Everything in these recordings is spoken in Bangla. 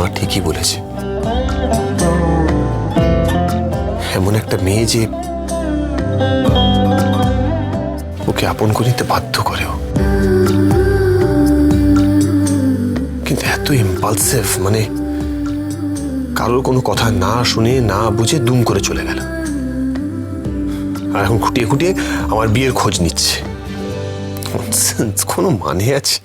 মা ঠিকই বলেছে। এমন একটা মেয়ে যে ওকে আপন করে নিতে বাধ্য করে ও কিন্তু এত ইম্পালসিভ মানে কারোর কোনো কথা না শুনে, না বুঝে দুম করে চলে গেল। আর এখন খুঁটিয়ে খুঁটিয়ে আমার বিয়ের খোঁজ নিচ্ছে। কোনো মানে আছে?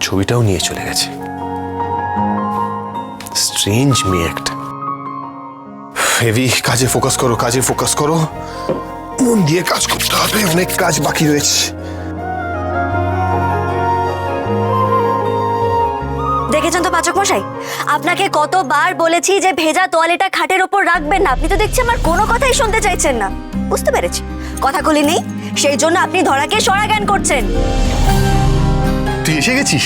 ছবিটাও নিয়ে চলে গেছে। স্ট্রেঞ্জ মেয়ে একটা হেভি কাজে ফোকাস করো, কাজে ফোকাস করো। মন দিয়ে কাজ করতে হবে, অনেক কাজ বাকি রয়েছে। দেখেছেন তো পাচক মশাই? আপনাকে কতবার বলেছি যে ভেজা তোয়ালেটা খাটের ওপর রাখবেন না। আপনি তো দেখছি আমার কোনো কথাই শুনতে চাইছেন না। বুঝতে পেরেছি। কথাগুলি নেই। সেই জন্য আপনি ধরাকে সরা জ্ঞান করছেন। তুই এসে গেছিস?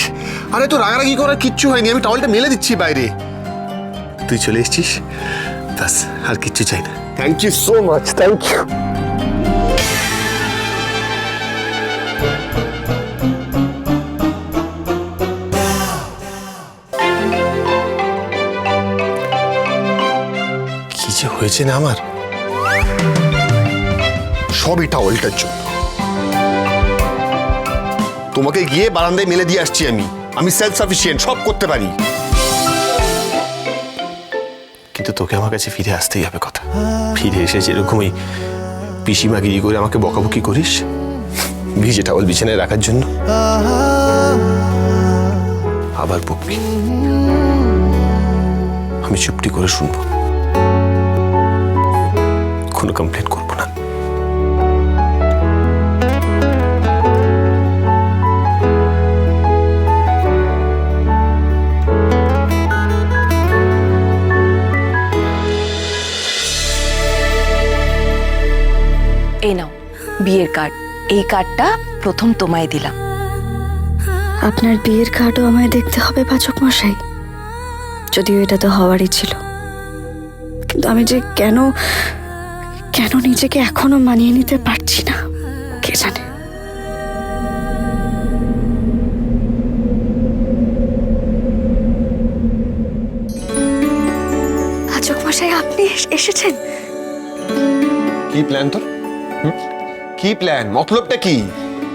আরে তো রাগারাগি করার কিচ্ছু হয়নি আমি টাওয়ালটা মেলে দিচ্ছি বাইরে। তুই চলে এসেছিস? ব্যাস আর কিচ্ছু চাই না। Thank you so much thank you কি যে হয়েছে না আমার? সবই টাওয়ালটার জন্য। তোমাকে গিয়ে বারান্দায় মেলে দিয়ে আসছি আমি। আমি সেলফ সাফিসিয়েন্ট সব করতে পারি। কিন্তু তোকে আমার কাছে ফিরে আসতেই হবে কথা। ফিরে এসে যেরকমই পিসিমাগিরি করে আমাকে বকাবকি করিস, ভিজে টাওয়াল বিছানায় রাখার জন্য। আবার বকবি। আমি চুপটি করে শুনব। কোনো কমপ্লেন করব বিয়ের কার্ড এই কার্ডটা প্রথম তোমায় দিলাম। আপনার বিয়ের কার্ডও আমায় দেখতে হবে পাচক মশাই। যদিও এটা তো হওয়ারই ছিল। কিন্তু আমি যে কেন কেন নিজেকে এখনও মানিয়ে নিতে পারছি না কে জানে? পাচক মশাই আপনি এসেছেন? কি প্ল্যান তোর? কি প্ল্যান মতলবটা কি?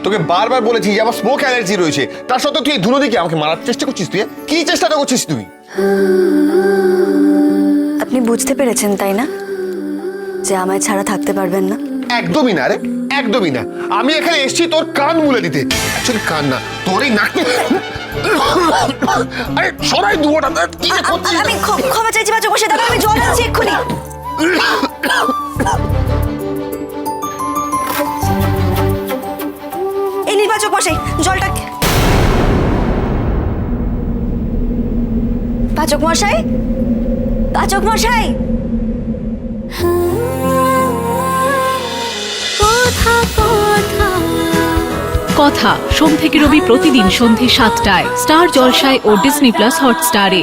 তোকে বারবার বলেছি যে আমার স্মোক অ্যালার্জি রয়েছে। তার সত্ত্বেও তুই এই ধুনো দিকে আমাকে মারার চেষ্টা করছিস তুই কি চেষ্টাটা করছিস তুই? আপনি বুঝতে পেরেছেন তাই না? যে আমায় ছাড়া থাকতে পারবেন না। একদমই না রে একদমই না। আমি এখানে এসেছি তোর কান মুলে দিতে। অ্যাকচুয়ালি কান না তোর এই নাক আরে সরাই দুয়াটা কি করছিস? আমি ক্ষ- ক্ষমা চাইছি বাচক মশাই দাদা আমি জল আনছি এই নির্বাচক মশাই, জলটা পাচক মশাই? পাচক মশাই? কথা, সোম থেকে রবি প্রতিদিন সন্ধে সাতটায়, স্টার জলসায় ও ডিসনি প্লাস হটস্টারে।